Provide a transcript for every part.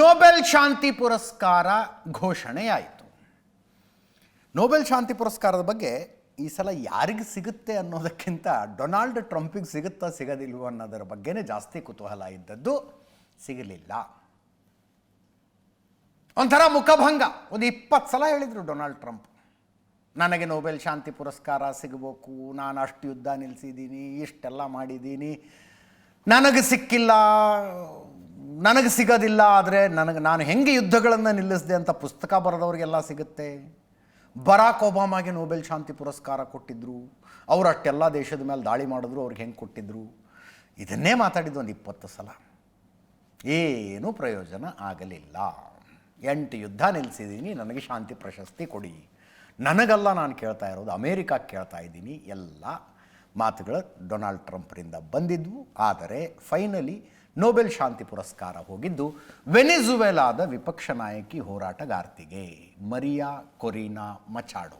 Nobel ಶಾಂತಿ ಪುರಸ್ಕಾರ ಘೋಷಣೆಯಾಯಿತು. Nobel ಶಾಂತಿ ಪುರಸ್ಕಾರದ ಬಗ್ಗೆ ಈ ಸಲ ಯಾರಿಗೆ ಸಿಗುತ್ತೆ ಅನ್ನೋದಕ್ಕಿಂತ ಡೊನಾಲ್ಡ್ ಟ್ರಂಪಿಗೆ ಸಿಗುತ್ತಾ ಸಿಗೋದಿಲ್ವೋ ಅನ್ನೋದರ ಬಗ್ಗೆನೇ ಜಾಸ್ತಿ ಕುತೂಹಲ ಇದ್ದದ್ದು ಸಿಗಲಿಲ್ಲ. ಒಂಥರ ಮುಖಭಂಗ. ಒಂದು ಇಪ್ಪತ್ತು ಸಲ ಹೇಳಿದರು ಡೊನಾಲ್ಡ್ ಟ್ರಂಪ್ ನನಗೆ ನೊಬೆಲ್ ಶಾಂತಿ ಪುರಸ್ಕಾರ ಸಿಗಬೇಕು. ನಾನು ಅಷ್ಟು ಯುದ್ಧ ನಿಲ್ಲಿಸಿದ್ದೀನಿ, ಇಷ್ಟೆಲ್ಲ ಮಾಡಿದ್ದೀನಿ. ನನಗೆ ಸಿಕ್ಕಿಲ್ಲ. ನನಗೆ ಸಿಗೋದಿಲ್ಲ, ಆದರೆ ನನಗೆ ನಾನು ಹೆಂಗೆ ಯುದ್ಧಗಳನ್ನು ನಿಲ್ಲಿಸಿದೆ ಅಂತ ಪುಸ್ತಕ ಬರೆದವ್ರಿಗೆಲ್ಲ ಸಿಗುತ್ತೆ. ಬರಾಕ್ ಒಬಾಮಾಗೆ ನೊಬೆಲ್ ಶಾಂತಿ ಪುರಸ್ಕಾರ ಕೊಟ್ಟಿದ್ದರು ಅವರು ಅಷ್ಟೆಲ್ಲ ದೇಶದ ಮೇಲೆ ದಾಳಿ ಮಾಡಿದ್ರು, ಅವ್ರಿಗೆ ಹೆಂಗೆ ಕೊಟ್ಟಿದ್ದರು ಇದನ್ನೇ ಮಾತಾಡಿದ್ದು ಒಂದು ಇಪ್ಪತ್ತು ಸಲ. ಏನೂ ಪ್ರಯೋಜನ ಆಗಲಿಲ್ಲ. ಎಂಟು ಯುದ್ಧ ನಿಲ್ಲಿಸಿದ್ದೀನಿ ನನಗೆ ಶಾಂತಿ ಪ್ರಶಸ್ತಿ ಕೊಡಿ. ನನಗಲ್ಲ ನಾನು ಕೇಳ್ತಾ ಇರೋದು ಅಮೇರಿಕಾಕ್ಕೆ ಕೇಳ್ತಾ ಇದ್ದೀನಿ. ಎಲ್ಲ ಮಾತುಗಳು ಡೊನಾಲ್ಡ್ ಟ್ರಂಪ್ರಿಂದ ಬಂದಿದ್ವು. ಆದರೆ ಫೈನಲಿ ನೊಬೆಲ್ ಶಾಂತಿ ಪುರಸ್ಕಾರ ಹೋಗಿದ್ದು ವೆನೆಜುವೆಲಾದ ವಿಪಕ್ಷ ನಾಯಕಿ ಹೋರಾಟಗಾರ್ತಿಗೆ. ಮರಿಯಾ ಕೊರೀನಾ ಮಚಾಡು.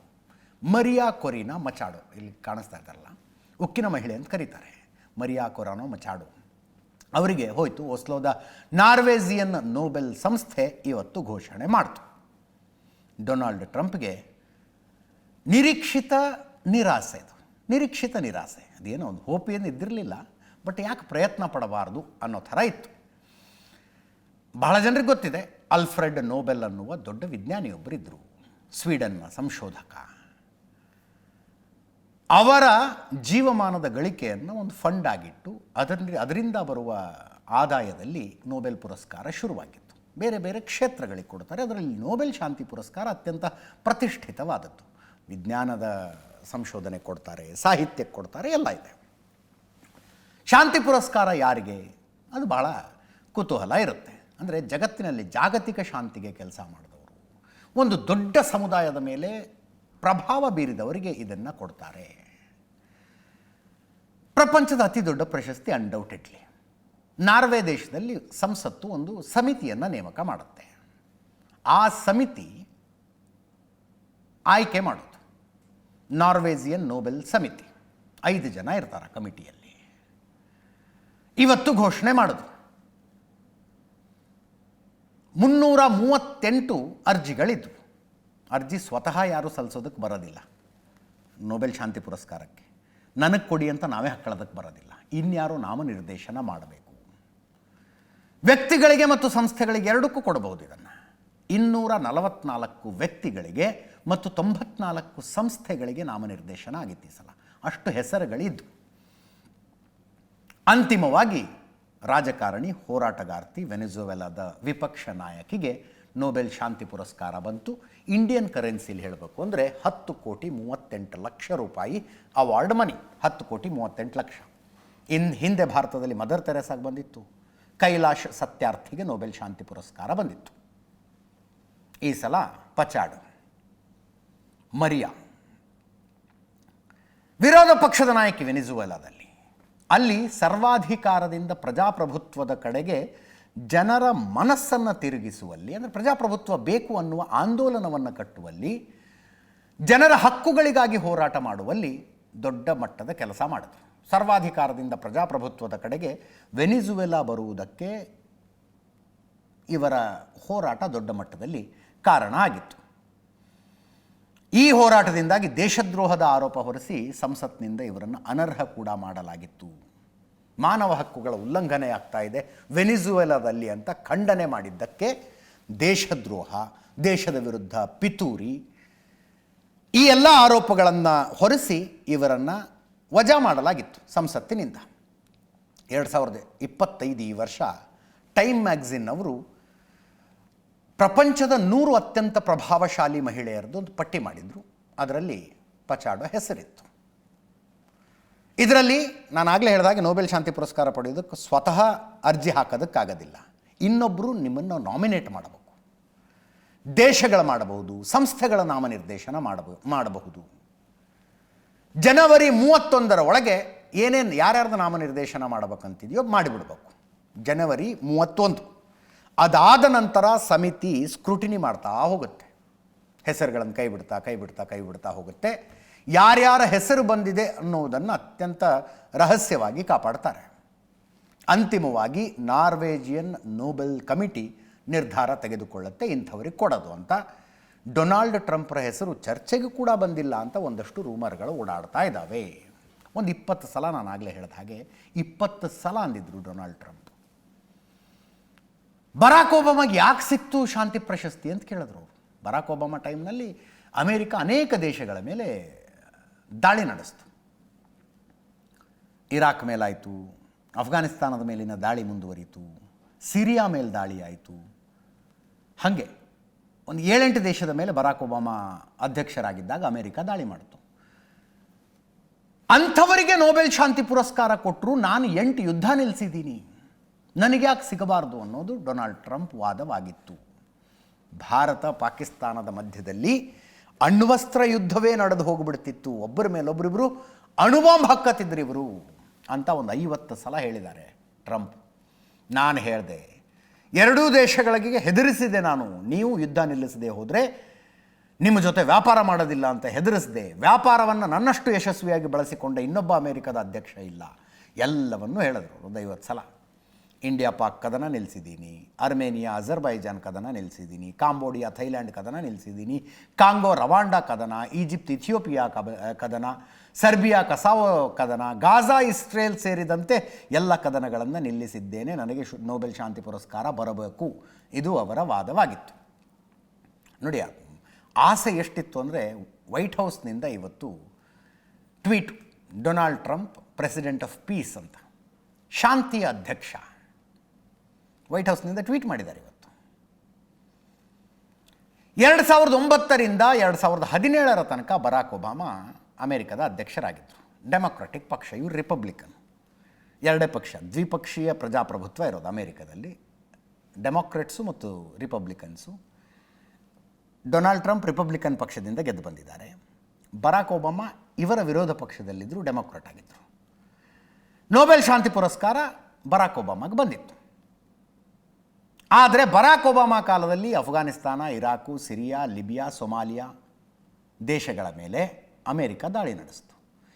ಮರಿಯಾ ಕೊರೀನಾ ಮಚಾಡು. ಇಲ್ಲಿ ಕಾಣಿಸ್ತಾ ಇದ್ದಾರಲ್ಲ, ಉಕ್ಕಿನ ಮಹಿಳೆ ಅಂತ ಕರೀತಾರೆ. Maria Corina Machado. ಅವರಿಗೆ ಹೋಯಿತು ಒಸ್ಲೋದ ನಾರ್ವೇಜಿಯನ್ ನೋಬೆಲ್ ಸಂಸ್ಥೆ ಇವತ್ತು ಘೋಷಣೆ ಮಾಡಿತು. ಡೊನಾಲ್ಡ್ ಟ್ರಂಪ್ಗೆ ನಿರೀಕ್ಷಿತ ನಿರಾಸೆ ಇದು. ನಿರೀಕ್ಷಿತ ನಿರಾಸೆ. ಅದೇನೋ ಒಂದು ಹೋಪ್ ಏನು ಇದ್ದಿರಲಿಲ್ಲ. ಬಟ್ ಯಾಕೆ ಪ್ರಯತ್ನ ಪಡಬಾರ್ದು ಅನ್ನೋ ಥರ ಇತ್ತು. ಬಹಳ ಜನರಿಗೆ ಗೊತ್ತಿದೆ, ಅಲ್ಫ್ರೆಡ್ ನೋಬೆಲ್ ಅನ್ನುವ ದೊಡ್ಡ ವಿಜ್ಞಾನಿಯೊಬ್ಬರಿದ್ದರು ಸ್ವೀಡನ್ನ ಸಂಶೋಧಕ. ಅವರ ಜೀವಮಾನದ ಗಳಿಕೆಯನ್ನು ಒಂದು ಫಂಡ್ ಆಗಿಟ್ಟು ಅದರಲ್ಲಿ ಅದರಿಂದ ಬರುವ ಆದಾಯದಲ್ಲಿ ನೋಬೆಲ್ ಪುರಸ್ಕಾರ ಶುರುವಾಗಿತ್ತು. ಬೇರೆ ಬೇರೆ ಕ್ಷೇತ್ರಗಳಿಗೆ ಕೊಡ್ತಾರೆ, ಅದರಲ್ಲಿ ನೋಬೆಲ್ ಶಾಂತಿ ಪುರಸ್ಕಾರ ಅತ್ಯಂತ ಪ್ರತಿಷ್ಠಿತವಾದದ್ದು. ವಿಜ್ಞಾನದ ಸಂಶೋಧನೆ ಕೊಡ್ತಾರೆ, ಸಾಹಿತ್ಯಕ್ಕೆ ಕೊಡ್ತಾರೆ, ಎಲ್ಲ ಇದೆ. ಶಾಂತಿ ಪುರಸ್ಕಾರ ಯಾರಿಗೆ? ಅದು ಭಾಳ ಕುತೂಹಲ ಇರುತ್ತೆ. ಅಂದರೆ ಜಗತ್ತಿನಲ್ಲಿ ಜಾಗತಿಕ ಶಾಂತಿಗೆ ಕೆಲಸ ಮಾಡಿದವರು. ಒಂದು ದೊಡ್ಡ ಸಮುದಾಯದ ಮೇಲೆ ಪ್ರಭಾವ ಬೀರಿದವರಿಗೆ ಇದನ್ನು ಕೊಡ್ತಾರೆ. ಪ್ರಪಂಚದ ಅತಿ ದೊಡ್ಡ ಪ್ರಶಸ್ತಿ ಅನ್ಡೌಟೆಡ್ಲಿ ನಾರ್ವೆ ದೇಶದಲ್ಲಿ ಸಂಸತ್ತು ಒಂದು ಸಮಿತಿಯನ್ನು ನೇಮಕ ಮಾಡುತ್ತೆ. ಆ ಸಮಿತಿ ಆಯ್ಕೆ ಮಾಡೋದು ನಾರ್ವೇಜಿಯನ್ ನೋಬೆಲ್ ಸಮಿತಿ. ಐದು ಜನ ಇರ್ತಾರೆ ಕಮಿಟಿಯಲ್ಲಿ. ಇವತ್ತು ಘೋಷಣೆ ಮಾಡಿದ್ರು ಮುನ್ನೂರ ಮೂವತ್ತೆಂಟು ಅರ್ಜಿಗಳಿದ್ವು. ಅರ್ಜಿ ಸ್ವತಃ ಯಾರೂ ಸಲ್ಲಿಸೋದಕ್ಕೆ ಬರೋದಿಲ್ಲ. ನೊಬೆಲ್ ಶಾಂತಿ ಪುರಸ್ಕಾರಕ್ಕೆ. ನನಗೆ ಕೊಡಿ ಅಂತ ನಾವೇ ಹಾಕೊಳ್ಳೋದಕ್ಕೆ ಬರೋದಿಲ್ಲ. ಇನ್ಯಾರು ನಾಮನಿರ್ದೇಶನ ಮಾಡಬೇಕು. ವ್ಯಕ್ತಿಗಳಿಗೆ ಮತ್ತು ಸಂಸ್ಥೆಗಳಿಗೆ ಎರಡಕ್ಕೂ ಕೊಡಬಹುದು ಇದನ್ನು. ಇನ್ನೂರ ನಲವತ್ನಾಲ್ಕು ವ್ಯಕ್ತಿಗಳಿಗೆ ಮತ್ತು ತೊಂಬತ್ನಾಲ್ಕು ಸಂಸ್ಥೆಗಳಿಗೆ ನಾಮನಿರ್ದೇಶನ ಆಗಿತ್ತು ಈ ಸಲ ಅಷ್ಟು ಹೆಸರುಗಳಿದ್ದು ಅಂತಿಮವಾಗಿ ರಾಜಕಾರಣಿ ಹೋರಾಟಗಾರ್ತಿ ವೆನೆಜುವೆಲಾದ ವಿಪಕ್ಷ ನಾಯಕಿಗೆ ನೊಬೆಲ್ ಶಾಂತಿ ಪುರಸ್ಕಾರ ಬಂತು. ಇಂಡಿಯನ್ ಕರೆನ್ಸಿಲಿ ಹೇಳಬೇಕು ಅಂದರೆ ಹತ್ತು ಕೋಟಿ ಮೂವತ್ತೆಂಟು ಲಕ್ಷ ರೂಪಾಯಿ ಅವಾರ್ಡ್ ಮನಿ. ಹತ್ತು ಕೋಟಿ ಮೂವತ್ತೆಂಟು ಲಕ್ಷ. ಇನ್ ಹಿಂದೆ ಭಾರತದಲ್ಲಿ ಮದರ್ ತೆರೆಸಾಗಿ ಬಂದಿತ್ತು. ಕೈಲಾಶ್ ಸತ್ಯಾರ್ಥಿಗೆ ನೊಬೆಲ್ ಶಾಂತಿ ಪುರಸ್ಕಾರ ಬಂದಿತ್ತು. ಈ ಸಲ ಪಚಾಡು. ಮರಿಯಾ. ವಿರೋಧ ಪಕ್ಷದ ನಾಯಕಿ ವೆನಿಜುವೆಲಾದಲ್ಲಿ. ಅಲ್ಲಿ ಸರ್ವಾಧಿಕಾರದಿಂದ ಪ್ರಜಾಪ್ರಭುತ್ವದ ಕಡೆಗೆ ಜನರ ಮನಸ್ಸನ್ನು ತಿರುಗಿಸುವಲ್ಲಿ, ಅಂದರೆ ಪ್ರಜಾಪ್ರಭುತ್ವ ಬೇಕು ಅನ್ನುವ ಆಂದೋಲನವನ್ನು ಕಟ್ಟುವಲ್ಲಿ, ಜನರ ಹಕ್ಕುಗಳಿಗಾಗಿ ಹೋರಾಟ ಮಾಡುವಲ್ಲಿ ದೊಡ್ಡ ಮಟ್ಟದ ಕೆಲಸ ಮಾಡಿದ್ರು ಸರ್ವಾಧಿಕಾರದಿಂದ ಪ್ರಜಾಪ್ರಭುತ್ವದ ಕಡೆಗೆ ವೆನಿಜುವೆಲಾ ಬರುವುದಕ್ಕೆ ಇವರ ಹೋರಾಟ ದೊಡ್ಡ ಮಟ್ಟದಲ್ಲಿ ಕಾರಣ ಆಗಿತ್ತು. ಈ ಹೋರಾಟದಿಂದಾಗಿ ದೇಶದ್ರೋಹದ ಆರೋಪ ಹೊರಿಸಿ ಸಂಸತ್ನಿಂದ ಇವರನ್ನು ಅನರ್ಹ ಕೂಡ ಮಾಡಲಾಗಿತ್ತು. ಮಾನವ ಹಕ್ಕುಗಳ ಉಲ್ಲಂಘನೆ ಆಗ್ತಾ ಇದೆ. ವೆನಿಜುವೆಲಾದಲ್ಲಿ ಅಂತ ಖಂಡನೆ ಮಾಡಿದ್ದಕ್ಕೆ ದೇಶದ್ರೋಹ, ದೇಶದ ವಿರುದ್ಧ ಪಿತೂರಿ, ಈ ಎಲ್ಲ ಆರೋಪಗಳನ್ನು ಹೊರಿಸಿ ಇವರನ್ನು ವಜಾ ಮಾಡಲಾಗಿತ್ತು ಸಂಸತ್ತಿನಿಂದ. ಎರಡು ಸಾವಿರದ ಇಪ್ಪತ್ತೈದು ಈ ವರ್ಷ ಟೈಮ್ ಮ್ಯಾಗ್ಝಿನ್ ಅವರು ಪ್ರಪಂಚದ ನೂರು ಅತ್ಯಂತ ಪ್ರಭಾವಶಾಲಿ ಮಹಿಳೆಯರದ್ದು ಒಂದು ಪಟ್ಟಿ ಮಾಡಿದರು. ಅದರಲ್ಲಿ ಪಚಾಡೋ ಹೆಸರಿತ್ತು. ಇದರಲ್ಲಿ ನಾನು ಆಗಲೇ ಹೇಳಿದಾಗೆ ನೊಬೆಲ್ ಶಾಂತಿ ಪುರಸ್ಕಾರ ಪಡೆಯೋದಕ್ಕೆ ಸ್ವತಃ ಅರ್ಜಿ ಹಾಕೋದಕ್ಕಾಗೋದಿಲ್ಲ. ಇನ್ನೊಬ್ಬರು ನಿಮ್ಮನ್ನು ನಾಮಿನೇಟ್ ಮಾಡಬೇಕು. ದೇಶಗಳ ಮಾಡಬಹುದು, ಸಂಸ್ಥೆಗಳ ನಾಮನಿರ್ದೇಶನ ಮಾಡಬಹುದು ಮಾಡಬಹುದು. ಜನವರಿ ಮೂವತ್ತೊಂದರ ಒಳಗೆ ಏನೇನು ಯಾರ್ಯಾರ್ದು ನಾಮನಿರ್ದೇಶನ ಮಾಡಬೇಕಂತಿದೆಯೋ ಮಾಡಿಬಿಡ್ಬೇಕು. ಜನವರಿ ಮೂವತ್ತೊಂದು. ಅದಾದ ನಂತರ ಸಮಿತಿ ಸ್ಕ್ರೂಟಿನಿ ಮಾಡ್ತಾ ಹೋಗುತ್ತೆ. ಹೆಸರುಗಳನ್ನು ಕೈ ಬಿಡ್ತಾ ಕೈ ಬಿಡ್ತಾ ಕೈ ಬಿಡ್ತಾ ಹೋಗುತ್ತೆ. ಯಾರ್ಯಾರ ಹೆಸರು ಬಂದಿದೆ ಅನ್ನೋದನ್ನು ಅತ್ಯಂತ ರಹಸ್ಯವಾಗಿ ಕಾಪಾಡ್ತಾರೆ. ಅಂತಿಮವಾಗಿ ನಾರ್ವೇಜಿಯನ್ ನೋಬೆಲ್ ಕಮಿಟಿ ನಿರ್ಧಾರ ತೆಗೆದುಕೊಳ್ಳುತ್ತೆ, ಇಂಥವರಿಗೆ ಕೊಡೋದು ಅಂತ. ಡೊನಾಲ್ಡ್ ಟ್ರಂಪ್ರ ಹೆಸರು ಚರ್ಚೆಗೆ ಕೂಡ ಬಂದಿಲ್ಲ ಅಂತ ಒಂದಷ್ಟು ರೂಮರ್ಗಳು ಓಡಾಡ್ತಾ ಇದ್ದಾವೆ. ಒಂದು ಇಪ್ಪತ್ತು ಸಲ ನಾನು ಆಗಲೇ ಹೇಳಿದ ಹಾಗೆ ಇಪ್ಪತ್ತು ಸಲ ಅಂದಿದ್ರು ಡೊನಾಲ್ಡ್ ಟ್ರಂಪ್. ಬರಾಕ್ ಒಬಾಮಾಗೆ ಯಾಕೆ ಸಿಕ್ತು ಶಾಂತಿ ಪ್ರಶಸ್ತಿ ಅಂತ ಕೇಳಿದ್ರು ಅವರು. ಬರಾಕ್ ಒಬಾಮಾ ಟೈಮ್ನಲ್ಲಿ ಅಮೇರಿಕ ಅನೇಕ ದೇಶಗಳ ಮೇಲೆ ದಾಳಿ ನಡೆಸ್ತು. ಇರಾಕ್ ಮೇಲಾಯಿತು ಅಫ್ಘಾನಿಸ್ತಾನದ ಮೇಲಿನ ದಾಳಿ ಮುಂದುವರಿಯಿತು ಸಿರಿಯಾ ಮೇಲೆ ದಾಳಿ ಆಯಿತು. ಹಾಗೆ ಒಂದು ಏಳೆಂಟು ದೇಶದ ಮೇಲೆ ಬರಾಕ್ ಒಬಾಮಾ ಅಧ್ಯಕ್ಷರಾಗಿದ್ದಾಗ ಅಮೇರಿಕ ದಾಳಿ ಮಾಡಿತು. ಅಂಥವರಿಗೆ ನೋಬೆಲ್ ಶಾಂತಿ ಪುರಸ್ಕಾರ ಕೊಟ್ಟರು ನಾನು ಎಂಟು ಯುದ್ಧ ನಿಲ್ಲಿಸಿದ್ದೀನಿ ನನಗೆ ಯಾಕೆ ಸಿಗಬಾರ್ದು ಅನ್ನೋದು ಡೊನಾಲ್ಡ್ ಟ್ರಂಪ್ ವಾದವಾಗಿತ್ತು. ಭಾರತ ಪಾಕಿಸ್ತಾನದ ಮಧ್ಯದಲ್ಲಿ ಅಣ್ವಸ್ತ್ರ ಯುದ್ಧವೇ ನಡೆದು ಹೋಗಿಬಿಡ್ತಿತ್ತು. ಒಬ್ಬರ ಮೇಲೊಬ್ಬರಿಬ್ಬರು ಅಣುಬಾಂಬ್ ಹಾಕತ್ತಿದ್ರು ಇವರು ಅಂತ ಒಂದು ಐವತ್ತು ಸಲ ಹೇಳಿದ್ದಾರೆ ಟ್ರಂಪ್. ನಾನು ಹೇಳಿದೆ, ಎರಡೂ ದೇಶಗಳಿಗೆ ಹೆದರಿಸಿದೆ ನಾನು. ನೀವು ಯುದ್ಧ ನಿಲ್ಲಿಸದೆ ಹೋದರೆ ನಿಮ್ಮ ಜೊತೆ ವ್ಯಾಪಾರ ಮಾಡೋದಿಲ್ಲ ಅಂತ ಹೆದರಿಸಿದೆ. ವ್ಯಾಪಾರವನ್ನು ನನ್ನಷ್ಟು ಯಶಸ್ವಿಯಾಗಿ ಬಳಸಿಕೊಂಡ ಇನ್ನೊಬ್ಬ ಅಮೆರಿಕದ ಅಧ್ಯಕ್ಷ ಇಲ್ಲ. ಎಲ್ಲವನ್ನೂ ಹೇಳಿದ್ರು ಒಂದು ಐವತ್ತು ಸಲ. ಇಂಡಿಯಾ ಪಾಕ್ ಕದನ ನಿಲ್ಲಿಸಿದ್ದೀನಿ ಅರ್ಮೇನಿಯಾ, ಅಜರ್ಬೈಜಾನ್ ಕದನ ನಿಲ್ಲಿಸಿದ್ದೀನಿ ಕಾಂಬೋಡಿಯಾ, ಥೈಲ್ಯಾಂಡ್ ಕದನ ನಿಲ್ಲಿಸಿದ್ದೀನಿ ಕಾಂಗೋ, ರವಾಂಡಾ ಕದನ, ಈಜಿಪ್ಟ್, ಇಥಿಯೋಪಿಯಾ ಕದನ, ಸರ್ಬಿಯಾ, ಕಸಾವೋ ಕದನ, ಗಾಜಾ, ಇಸ್ರೇಲ್ ಸೇರಿದಂತೆ ಎಲ್ಲ ಕದನಗಳನ್ನು ನಿಲ್ಲಿಸಿದ್ದೇನೆ. ನನಗೆ ನೊಬೆಲ್ ಶಾಂತಿ ಪುರಸ್ಕಾರ ಬರಬೇಕು. ಇದು ಅವರ ವಾದವಾಗಿತ್ತು. ನೋಡಿ, ಆಸೆ ಎಷ್ಟಿತ್ತು ಅಂದರೆ ವೈಟ್ ಹೌಸ್ನಿಂದ ಇವತ್ತು tweet Donald Trump, president of peace ಅಂತ. ಶಾಂತಿಯ ಅಧ್ಯಕ್ಷ. ವೈಟ್ ಹೌಸ್ನಿಂದ ಟ್ವೀಟ್ ಮಾಡಿದ್ದಾರೆ ಇವತ್ತು. ಎರಡು ಸಾವಿರದ ಒಂಬತ್ತರಿಂದ ಎರಡು ಸಾವಿರದ ಹದಿನೇಳರ ತನಕ ಬರಾಕ್ ಒಬಾಮಾ ಅಮೆರಿಕದ ಅಧ್ಯಕ್ಷರಾಗಿದ್ದರು ಡೆಮೊಕ್ರಾಟಿಕ್ ಪಕ್ಷ, ಇವರು ರಿಪಬ್ಲಿಕನ್. ಎರಡೇ ಪಕ್ಷ, ದ್ವಿಪಕ್ಷೀಯ ಪ್ರಜಾಪ್ರಭುತ್ವ ಇರೋದು ಅಮೆರಿಕದಲ್ಲಿ. ಡೆಮೊಕ್ರೆಟ್ಸು ಮತ್ತು ರಿಪಬ್ಲಿಕನ್ಸು. ಡೊನಾಲ್ಡ್ ಟ್ರಂಪ್ ರಿಪಬ್ಲಿಕನ್ ಪಕ್ಷದಿಂದ ಗೆದ್ದು ಬಂದಿದ್ದಾರೆ. ಬರಾಕ್ ಒಬಾಮಾ ಇವರ ವಿರೋಧ ಪಕ್ಷದಲ್ಲಿದ್ದರು ಡೆಮೊಕ್ರಾಟ್ ಆಗಿದ್ದರು ನೊಬೆಲ್ ಶಾಂತಿ ಪುರಸ್ಕಾರ ಬರಾಕ್ ಒಬಾಮಾಗೆ ಬಂದಿತ್ತು. ಆದರೆ ಬರಾಕ್ ಒಬಾಮಾ ಕಾಲದಲ್ಲಿ Afghanistan, Iraq, Syria, Libya, Somalia ದೇಶಗಳ ಮೇಲೆ ಅಮೇರಿಕ ದಾಳಿ ನಡೆಸ್ತು.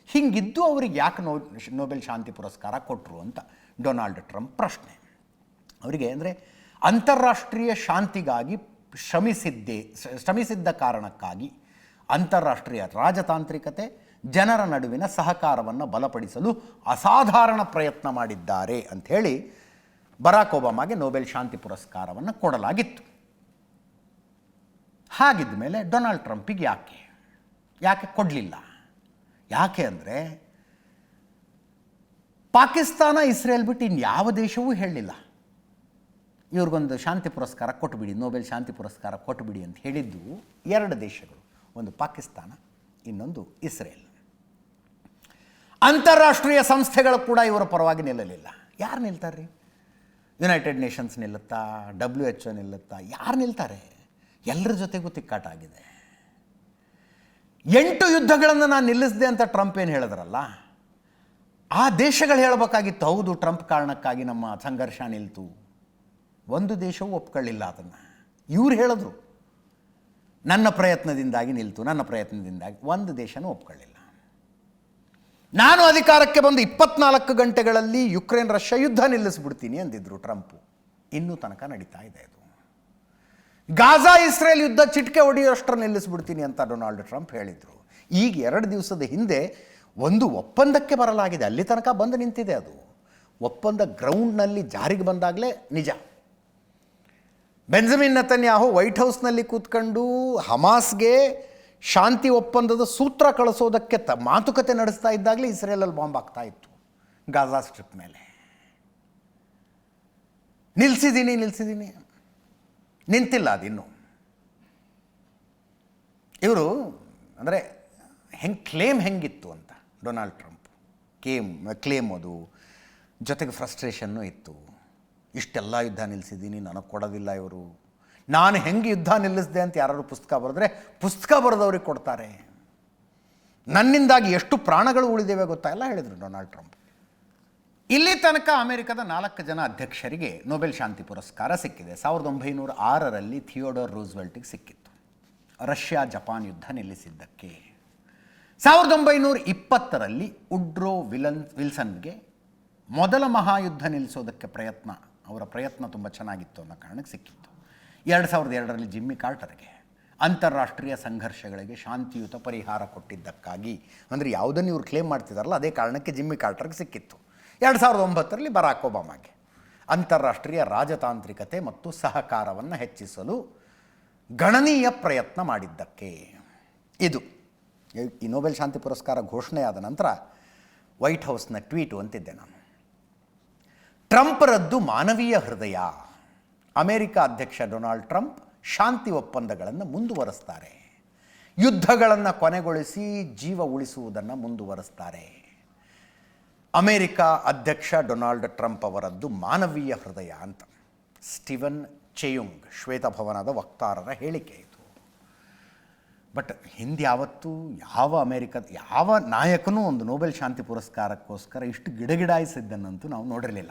ಹಿಂಗಿದ್ದು ಅವರಿಗೆ ಯಾಕೆ ನೋ, ನೊಬೆಲ್ ಶಾಂತಿ ಪುರಸ್ಕಾರ ಕೊಟ್ಟರು ಅಂತ ಡೊನಾಲ್ಡ್ ಟ್ರಂಪ್ ಪ್ರಶ್ನೆ. ಅವರಿಗೆ ಅಂದರೆ ಅಂತಾರಾಷ್ಟ್ರೀಯ ಶಾಂತಿಗಾಗಿ ಶ್ರಮಿಸಿದ್ದೇ ಶ್ರಮಿಸಿದ್ದ ಕಾರಣಕ್ಕಾಗಿ ಅಂತಾರಾಷ್ಟ್ರೀಯ ರಾಜತಾಂತ್ರಿಕತೆ ಜನರ ನಡುವಿನ ಸಹಕಾರವನ್ನು ಬಲಪಡಿಸಲು ಅಸಾಧಾರಣ ಪ್ರಯತ್ನ ಮಾಡಿದ್ದಾರೆ ಅಂಥೇಳಿ ಬರಾಕ್ ಒಬಾಮಾಗೆ ನೊಬೆಲ್ ಶಾಂತಿ ಪುರಸ್ಕಾರವನ್ನು ಕೊಡಲಾಗಿತ್ತು. ಹಾಗಿದ್ದ ಮೇಲೆ ಡೊನಾಲ್ಡ್ ಟ್ರಂಪಿಗೆ ಯಾಕೆ? ಯಾಕೆ ಕೊಡಲಿಲ್ಲ? ಯಾಕೆ ಅಂದರೆ ಪಾಕಿಸ್ತಾನ ಇಸ್ರೇಲ್ ಬಿಟ್ಟು ಇನ್ಯಾವ ದೇಶವೂ ಹೇಳಲಿಲ್ಲ. ಇವ್ರಿಗೊಂದು ಶಾಂತಿ ಪುರಸ್ಕಾರ ಕೊಟ್ಟುಬಿಡಿ ನೊಬೆಲ್ ಶಾಂತಿ ಪುರಸ್ಕಾರ ಕೊಟ್ಟುಬಿಡಿ ಅಂತ ಹೇಳಿದ್ದು ಎರಡು ದೇಶಗಳು, ಒಂದು ಪಾಕಿಸ್ತಾನ, ಇನ್ನೊಂದು ಇಸ್ರೇಲ್. ಅಂತಾರಾಷ್ಟ್ರೀಯ ಸಂಸ್ಥೆಗಳು ಕೂಡ ಇವರ ಪರವಾಗಿ ನಿಲ್ಲಲಿಲ್ಲ. ಯಾರು ನಿಲ್ತಾರೆ ರೀ ಯುನೈಟೆಡ್ ನೇಷನ್ಸ್ ನಿಲ್ಲುತ್ತಾ ಡಬ್ಲ್ಯೂ ಎಚ್ ಒ ನಿಲ್ಲುತ್ತಾ, ಯಾರು ನಿಲ್ತಾರೆ? ಎಲ್ಲರ ಜೊತೆಗೂ ತಿಕ್ಕಾಟಾಗಿದೆ. ಎಂಟು ಯುದ್ಧಗಳನ್ನು ನಾನು ನಿಲ್ಲಿಸಿದೆ ಅಂತ ಟ್ರಂಪ್ ಏನು ಹೇಳಿದ್ರಲ್ಲ? ಆ ದೇಶಗಳು ಹೇಳಬೇಕಾಗಿತ್ತು, ಹೌದು ಟ್ರಂಪ್ ಕಾರಣಕ್ಕಾಗಿ ನಮ್ಮ ಸಂಘರ್ಷ ನಿಲ್ತು. ಒಂದು ದೇಶವೂ ಒಪ್ಕೊಳ್ಳಿಲ್ಲ ಅದನ್ನು. ಇವ್ರು ಹೇಳಿದ್ರು, ನನ್ನ ಪ್ರಯತ್ನದಿಂದಾಗಿ ನಿಲ್ತು, ನನ್ನ ಪ್ರಯತ್ನದಿಂದಾಗಿ. ಒಂದು ದೇಶನೂ ಒಪ್ಕೊಳ್ಳಿಲ್ಲ. ನಾನು ಅಧಿಕಾರಕ್ಕೆ ಬಂದು ಇಪ್ಪತ್ನಾಲ್ಕು ಗಂಟೆಗಳಲ್ಲಿ ಯುಕ್ರೇನ್ ರಷ್ಯಾ ಯುದ್ಧ ನಿಲ್ಲಿಸ್ಬಿಡ್ತೀನಿ ಅಂದಿದ್ರು ಟ್ರಂಪ್. ಇನ್ನೂ ತನಕ ನಡೀತಾ ಇದೆ ಅದು. ಗಾಜಾ ಇಸ್ರೇಲ್ ಯುದ್ಧ ಚಿಟಿಕೆ ಹೊಡೆಯೋಷ್ಟರ ನಿಲ್ಲಿಸ್ಬಿಡ್ತೀನಿ ಅಂತ ಡೊನಾಲ್ಡ್ ಟ್ರಂಪ್ ಹೇಳಿದರು. ಈಗ ಎರಡು ದಿವಸದ ಹಿಂದೆ ಒಂದು ಒಪ್ಪಂದಕ್ಕೆ ಬರಲಾಗಿದೆ. ಅಲ್ಲಿ ತನಕ ಬಂದು ನಿಂತಿದೆ ಅದು. ಒಪ್ಪಂದ ಗ್ರೌಂಡ್ನಲ್ಲಿ ಜಾರಿಗೆ ಬಂದಾಗಲೇ ನಿಜ. ಬೆಂಜಮಿನ್ ನತನ್ಯಾಹು ವೈಟ್ ಹೌಸ್ನಲ್ಲಿ ಕೂತ್ಕೊಂಡು ಹಮಾಸ್ಗೆ ಶಾಂತಿ ಒಪ್ಪಂದದ ಸೂತ್ರ ಕಳಿಸೋದಕ್ಕೆ ತ ಮಾತುಕತೆ ನಡೆಸ್ತಾ ಇದ್ದಾಗಲೇ ಇಸ್ರೇಲಲ್ಲಿ ಬಾಂಬ್ ಆಗ್ತಾ ಇತ್ತು, ಗಾಜಾ ಸ್ಟ್ರಿಪ್ ಮೇಲೆ. ನಿಲ್ಸಿದ್ದೀನಿ ನಿಲ್ಸಿದ್ದೀನಿ. ನಿಂತಿಲ್ಲ ಅದಿನ್ನು. ಇವರು ಅಂದರೆ ಹೆಂಗೆ ಕ್ಲೇಮ್ ಹೆಂಗಿತ್ತು ಅಂತ ಡೊನಾಲ್ಡ್ ಟ್ರಂಪ್. ಕೇಮ್ ಕ್ಲೇಮ್ ಅದು, ಜೊತೆಗೆ ಫ್ರಸ್ಟ್ರೇಷನ್ನು ಇತ್ತು. ಇಷ್ಟೆಲ್ಲ ಯುದ್ಧ ನಿಲ್ಲಿಸಿದ್ದೀನಿ ನನಗೆ ಕೊಡೋದಿಲ್ಲ ಇವರು. ನಾನು ಹೆಂಗೆ ಯುದ್ಧ ನಿಲ್ಲಿಸಿದೆ ಅಂತ ಯಾರಾದ್ರು ಪುಸ್ತಕ ಬರೆದ್ರೆ ಪುಸ್ತಕ ಬರೆದವ್ರಿಗೆ ಕೊಡ್ತಾರೆ. ನನ್ನಿಂದಾಗಿ ಎಷ್ಟು ಪ್ರಾಣಗಳು ಉಳಿದಿವೆ ಗೊತ್ತಾ? ಎಲ್ಲ ಹೇಳಿದರು ಡೊನಾಲ್ಡ್ ಟ್ರಂಪ್. ಇಲ್ಲಿ ತನಕ ಅಮೆರಿಕದ ನಾಲ್ಕು ಜನ ಅಧ್ಯಕ್ಷರಿಗೆ ನೊಬೆಲ್ ಶಾಂತಿ ಪುರಸ್ಕಾರ ಸಿಕ್ಕಿದೆ. ಸಾವಿರದ ಒಂಬೈನೂರ ಆರರಲ್ಲಿ ಥಿಯೋಡೋರ್ ರೂಸ್ವೆಲ್ಟಿಗೆ ಸಿಕ್ಕಿತ್ತು. ರಷ್ಯಾ ಜಪಾನ್ ಯುದ್ಧ ನಿಲ್ಲಿಸಿದ್ದಕ್ಕೆ. ಸಾವಿರದ ಒಂಬೈನೂರ ಇಪ್ಪತ್ತರಲ್ಲಿ ಉಡ್ರೋ ವಿಲನ್ ವಿಲ್ಸನ್ಗೆ ಮೊದಲ ಮಹಾಯುದ್ಧ ನಿಲ್ಲಿಸೋದಕ್ಕೆ ಪ್ರಯತ್ನ, ಅವರ ಪ್ರಯತ್ನ ತುಂಬ ಚೆನ್ನಾಗಿತ್ತು ಅನ್ನೋ ಕಾರಣಕ್ಕೆ ಸಿಕ್ಕಿತ್ತು. ಎರಡು ಸಾವಿರದ ಎರಡರಲ್ಲಿ ಜಿಮ್ಮಿ ಕಾರ್ಟರ್ಗೆ ಅಂತಾರಾಷ್ಟ್ರೀಯ ಸಂಘರ್ಷಗಳಿಗೆ ಶಾಂತಿಯುತ ಪರಿಹಾರ ಕೊಟ್ಟಿದ್ದಕ್ಕಾಗಿ. ಅಂದರೆ ಯಾವುದನ್ನು ಇವರು ಕ್ಲೇಮ್ ಮಾಡ್ತಿದ್ದಾರಲ್ಲ ಅದೇ ಕಾರಣಕ್ಕೆ ಜಿಮ್ಮಿ ಕಾರ್ಟರ್ಗೆ ಸಿಕ್ಕಿತ್ತು. ಎರಡು ಸಾವಿರದ ಒಂಬತ್ತರಲ್ಲಿ ಬರಾಕ್ ಒಬಾಮಾಗೆ ಅಂತಾರಾಷ್ಟ್ರೀಯ ರಾಜತಾಂತ್ರಿಕತೆ ಮತ್ತು ಸಹಕಾರವನ್ನು ಹೆಚ್ಚಿಸಲು ಗಣನೀಯ ಪ್ರಯತ್ನ ಮಾಡಿದ್ದಕ್ಕೆ. ಇದು ಈ ನೊಬೆಲ್ ಶಾಂತಿ ಪುರಸ್ಕಾರ ಘೋಷಣೆಯಾದ ನಂತರ ವೈಟ್ ಹೌಸ್ನ ಟ್ವೀಟು ಅಂತಿದ್ದೆ ನಾನು. ಟ್ರಂಪ್ರದ್ದು ಮಾನವೀಯ ಹೃದಯ. ಅಮೆರಿಕ ಅಧ್ಯಕ್ಷ ಡೊನಾಲ್ಡ್ ಟ್ರಂಪ್ ಶಾಂತಿ ಒಪ್ಪಂದಗಳನ್ನು ಮುಂದುವರೆಸ್ತಾರೆ. ಯುದ್ಧಗಳನ್ನು ಕೊನೆಗೊಳಿಸಿ ಜೀವ ಉಳಿಸುವುದನ್ನು ಮುಂದುವರೆಸ್ತಾರೆ. ಅಮೆರಿಕ ಅಧ್ಯಕ್ಷ ಡೊನಾಲ್ಡ್ ಟ್ರಂಪ್ ಅವರದ್ದು ಮಾನವೀಯ ಹೃದಯ ಅಂತ. ಸ್ಟಿವನ್ ಚೆಯುಂಗ್ ಶ್ವೇತಭವನದ ವಕ್ತಾರರ ಹೇಳಿಕೆ ಇದು. ಬಟ್ ಹಿಂದೆ ಯಾವತ್ತೂ ಯಾವ ಅಮೆರಿಕದ ಯಾವ ನಾಯಕನೂ ಒಂದು ನೊಬೆಲ್ ಶಾಂತಿ ಪುರಸ್ಕಾರಕ್ಕೋಸ್ಕರ ಇಷ್ಟು ಗಿಡಗಿಡಾಯಿಸಿದ್ದನ್ನಂತೂ ನಾವು ನೋಡಿರಲಿಲ್ಲ.